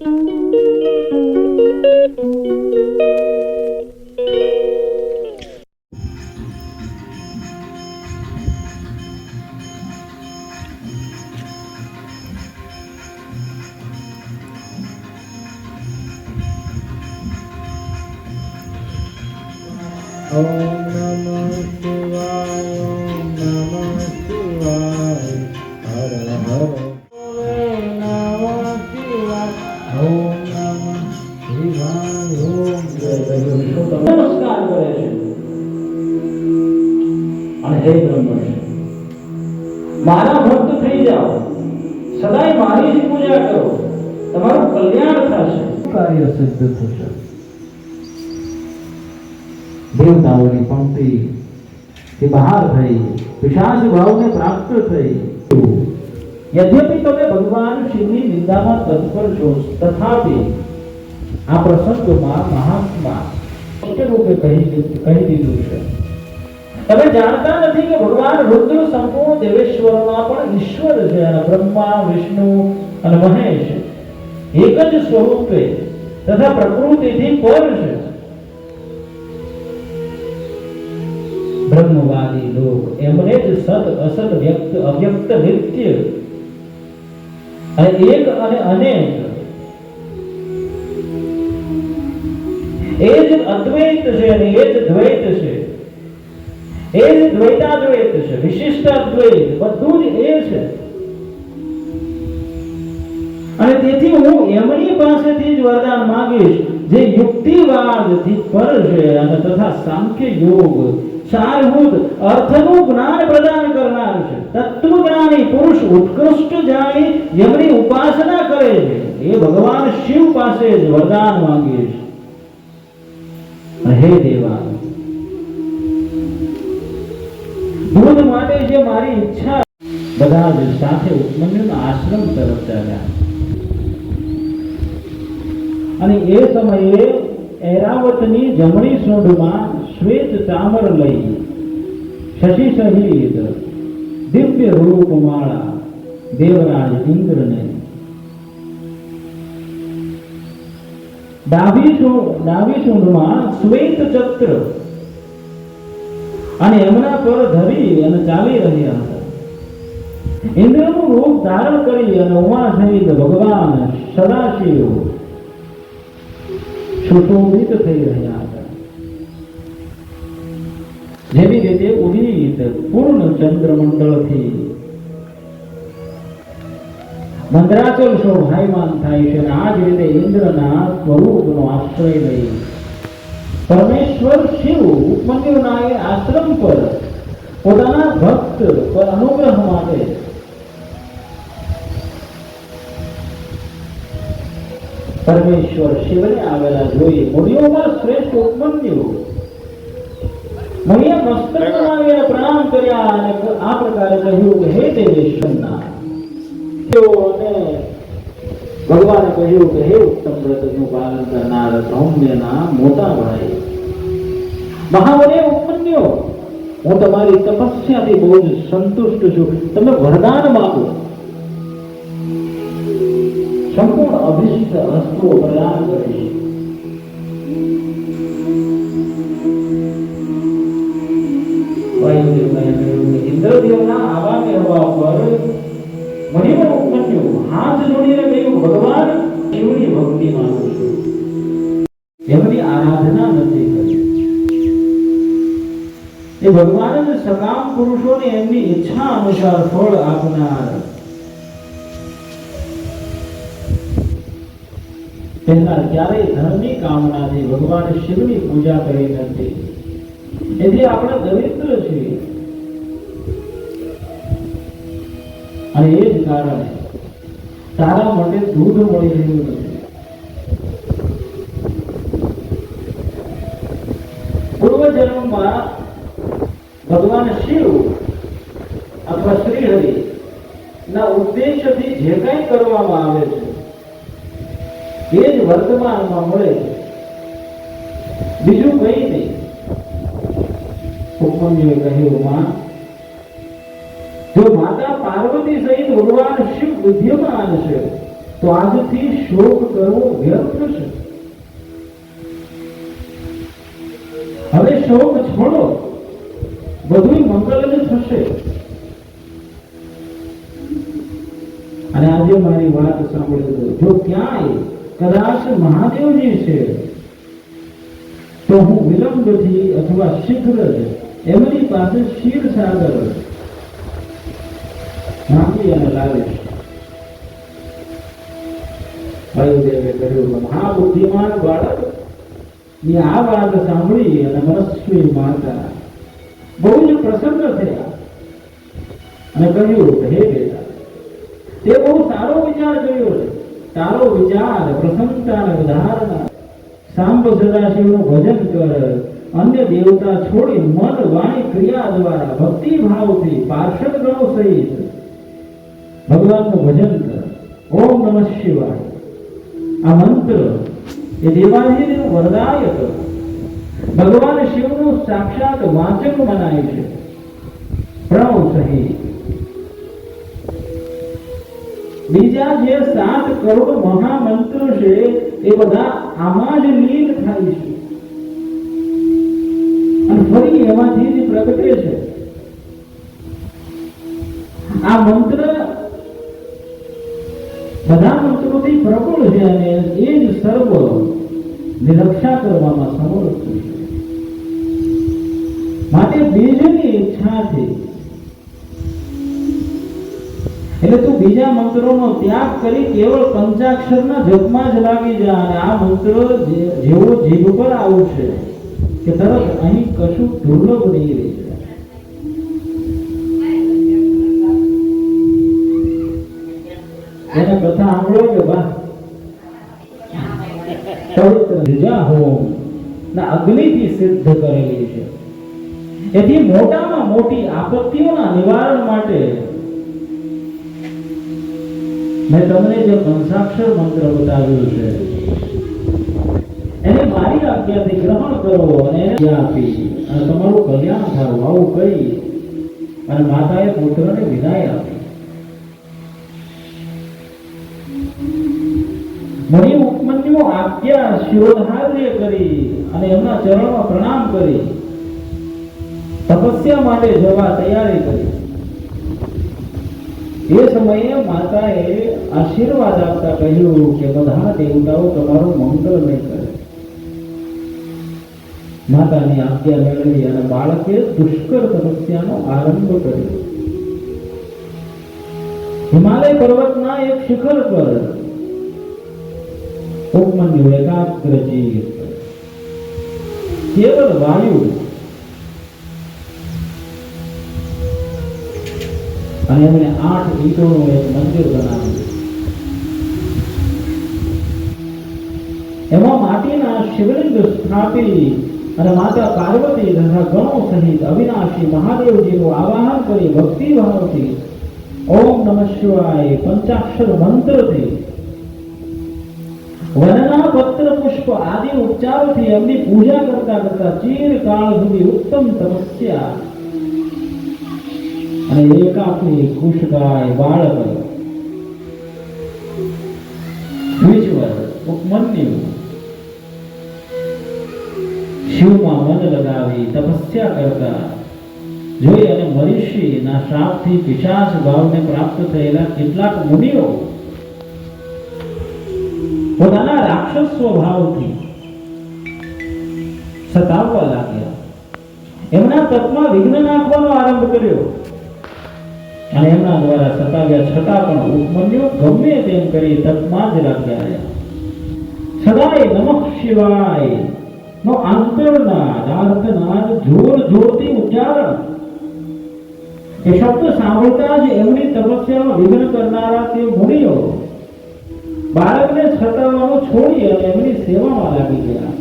ઓમ નમઃ શિવાય ઓમ નમઃ શિવાય હર હર મારા ભક્ત થઈ જાઓ. સદાય મારી જ પૂજા કરો. તમારું કલ્યાણ થશે. કાર્ય સિદ્ધ થશે. દેવતાઓની પંક્તિ તે બહાર થઈ પિશાચ ભાવને પ્રાપ્ત થઈ. યદ્યપિ તમે ભગવાન શિવની નિંદામાં તત્પર છો તથાપિ આ પ્રસંગમાં મહાત્મા સ્પષ્ટ રૂપે કહી કહી દીધું છે. તમે જાણતા નથી કે ભગવાન રુદ્ર સંપૂર્ણ દેવેશ્વરોના પણ ઈશ્વર છે અને બ્રહ્મા, વિષ્ણુ અને મહેશ. એક જ સ્વરૂપે તથા પ્રકૃતિથી પર છે? બ્રહ્મવાદી લોક. એમને જ સત અસત વ્યક્ત અવ્યક્ત નિત્ય. અને એક અને અનેક. એ જ અદ્વૈત છે અને એ જ દ્વૈત છે. એ જ દ્વૈતાદ્વૈત છે વિશિષ્ટ અદ્વૈત બધું જ એ છે. અને તેથી હું એમની પાસેથી જ વરદાન માંગીશ, જે યુક્તિવાદથી પર છે અને તથા સાંખ્ય યોગ સારભૂત અર્થનું જ્ઞાન પ્રદાન કરનાર છે. તત્વજ્ઞાની પુરુષ ઉત્કૃષ્ટ જાણી એમની ઉપાસના કરે છે. એ ભગવાન શિવ પાસે જ વરદાન માંગીશ. હે દેવા મારી ઈચ્છા. બધા જ સાથે ઉપમન્યુના આશ્રમ તરફ ચાલ્યા. અને એ સમયે એરાવતની જમણી સૂંઢમાં શ્વેત ચામર લઈ શશી સહિત દિવ્ય રૂપમાળા દેવરાજ ઇન્દ્રને. ડાબી ડાબી સૂંઢમાં શ્વેત ચક્ર અને એમના પર ધરી અને ચાલી રહ્યા. હતા ઇન્દ્રનું રૂપ ધારણ કરી અને ઉમા સહિત ભગવાન સદાશિવ સુશોભિત થઈ રહ્યા જેવી રીતે ઉદિત પૂર્ણ ચંદ્રમંડળથી મંદરાચલ શોભાયમાન થાય છે અને આ જ રીતે ઇન્દ્રના સ્વરૂપનો આશ્રય લઈ પરમેશ્વર શિવ ઉપમન્યુના એ આશ્રમ પર પોતાના ભક્ત પર અનુગ્રહ માટે પરમેશ્વર શિવને આવેલા જોઈ મુનિઓમાં શ્રેષ્ઠ ઉપમન્યુ મુનિએ મસ્તક નમાવીને પ્રણામ કર્યા અને આ પ્રકારે કહ્યું કે હે દેવેશ્વરના અને ભગવાને કહ્યું કે, હે ઉત્તમ વ્રતનું પાલન કરનાર સૌમ્યના મોટા ભાઈ. મહાવરે ઉપમન્યો, હું તમારી તપસ્યાથી બહુ જ સંતુષ્ટ છું. તમે વરદાન માગો. સંપૂર્ણ અભિષ્ટ વસ્તુઓ પ્રદાન કરીશ ઇન્દ્રદેવના આવા કહેવા પર મહિમા ઉપમન્યુ હાથ જોડીને કહ્યું, ભગવાન શિવની ભક્તિ માંગુ છું. એમની આરાધના નથી કરી. એ ભગવાન જ સકામ પુરુષોને એમની ઈચ્છા અનુસાર ફળ આપનાર. પહેલા ક્યારેય ધર્મની કામનાથી ભગવાન શિવની પૂજા કરી નથી. એથી આપણે દરિદ્ર છીએ. અને એ જ કારણે તારા માટે દૂધ મળી રહ્યું નથી. પૂર્વ ભગવાન શિવ અથવા શ્રીહરિ ના ઉદ્દેશ્યથી જે કંઈ કરવામાં આવે છે, એ જ વર્તમાનમાં મળે છે. બીજું કંઈ નહીં. ઉપમન્યુએ કહ્યું માં જો માતા પાર્વતી સહિત ભગવાન શિવ વિદ્યમાન છે, તો આજથી શોક કરવો વ્યર્થ છે. હવે શોક છોડો. બધું મંગલ જ થશે. અને આજે મારી વાત સાંભળી જો ક્યાંય કદાચ મહાદેવજી છે, તો હું વિલંબથી અથવા શીઘ્ર જ એમની પાસે ક્ષીર સાગર મહાબુદ્ધિમાન બાળકની આ વાત સાંભળી અને મનસ્વી માતા બહુ જ પ્રસન્ન થયા અને કહ્યું હે બેટા તે બહુ સારો વિચાર કર્યો છે તારો વિચાર પ્રસન્નતા અને વધારનાર સાંબ સદાશિવનું ભજન કર અન્ય દેવતા છોડી મન વાણી ક્રિયા દ્વારા ભક્તિ ભાવથી પાર્ષદ ગણો સહિત ભગવાનનું ભજન કર. ઓમ નમઃ શિવાય. આ મંત્ર એ દેવાજીનું વરદાયક ભગવાન શિવનું સાક્ષાત વાચક મનાય છે. પ્રણવ સહિત બીજા જે સાત કરોડ મહામંત્ર છે, એ બધા આમાં જ લીન થાય છે. અને ફરી એમાંથી જ પ્રગટે છે. છે અને એ જ સર્વ નિરક્ષા કરવામાં સમર્થ છે. માટે બીજની ઈચ્છાથી એટલે તું બીજા મંત્રોનો ત્યાગ કરી કેવળ પંચાક્ષરના જપમાં જ લાગી જા અને આ મંત્ર જેવો જીભ પર આવશે કે તરત અહીં કશું દુર્લભ નહીં રહી. ધ્વજા હોમ ના, અગ્નિથી સિદ્ધ કરેલી છે. એથી મોટામાં મોટી આપત્તિઓના નિવારણ માટે મેં તમને જે પંચાક્ષર મંત્ર બતાવ્યો છે, એને મારી આજ્ઞાથી ગ્રહણ કરો અને એને આપી. અને તમારું કલ્યાણ થાવ, આવું કહી અને માતાએ પુત્રને વિદાય આપી. મણી ઉપમન્યુ આજ્ઞા શિરોધાર્ય કરી અને એમના ચરણમાં પ્રણામ કરી. તપસ્યા માટે જવા તૈયારી કરી. એ સમયે માતાએ આશીર્વાદ આપતા કહ્યું કે, બધા દેવતાઓ તમારું મંગળ નહીં કરે. માતાની આજ્ઞા મેળવી અને બાળકે દુષ્કર તપસ્યાનો આરંભ કર્યો. હિમાલય પર્વતના એક શિખર પર ઉપમન્યુ એકાગ્ર ચિત્ત કેવળ વાયુ અને એમણે આઠ ઈંટોનું એક મંદિર બનાવ્યું એમાં માટીના શિવલિંગ સ્થાપી અને માતા પાર્વતી તથા ગણો સહિત અવિનાશી મહાદેવજીનું આવાહન કરી ભક્તિ ભાવથી ઓમ નમઃ શિવાય પંચાક્ષર મંત્રથી વનના પત્ર પુષ્પ આદિ ઉપચારોથી એમની પૂજા કરતા કરતા ચિરકાળ સુધી ઉત્તમ તપસ્યા. અને એકાકી ખુશ બાળક દ્વિજવર ઉપમન્યુ. શિવમાં મન લગાવી તપસ્યા કરતા. જોઈ અને મરીષીના શ્રાપથી પિશાચ ભાવને પ્રાપ્ત થયેલા કેટલાક મુનિઓ પોતાના રાક્ષસ સ્વભાવથી સતાવવા લાગ્યા. એમના તત્વમાં વિઘ્ન નાખવાનો આરંભ કર્યો. અને એમના દ્વારા સતાવ્યા છતાં પણ ઉપમન્યુ ગમે તેમ કરી તત્વમાં જ રાખ્યા રહ્યા. સદાય નમઃ શિવાય. નો આંતરનાદ, આર્તનાદ, જોર જોરથી ઉચ્ચારણ. એ શબ્દ સાંભળતા જ એમની તપસ્યામાં વિઘ્ન કરનારા તે મુનિઓ બાળકને છતાવવાનું છોડી અને એમની સેવામાં લાગી ગયા.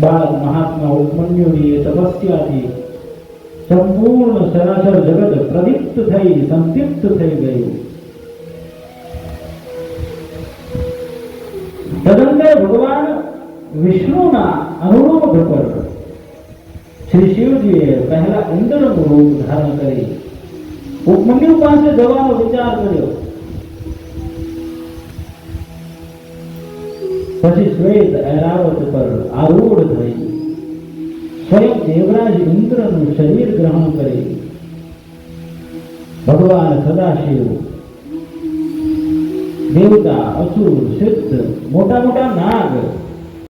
બાળ મહાત્મા ઉપમન્યુની તપસ્યાથી સંપૂર્ણ સરાસર જગત પ્રદીપ્ત થઈ, સંતૃપ્ત થઈ ગયું. તદંતર ભગવાન વિષ્ણુના અનુરૂપ પર શ્રી શિવજીએ પહેલા ઇન્દ્રનું રૂપ ધારણ કરી, ઉપમન્યુ પાસે જવાનો વિચાર કર્યો. પછી શ્વેત ઐરાવત પર આરૂઢ થઈ, સ્વયં દેવરાજ ઇન્દ્રનું શરીર ગ્રહણ કરી. ભગવાન સદાશિવ, દેવતા, અસુર, સિદ્ધ, મોટા મોટા નાગ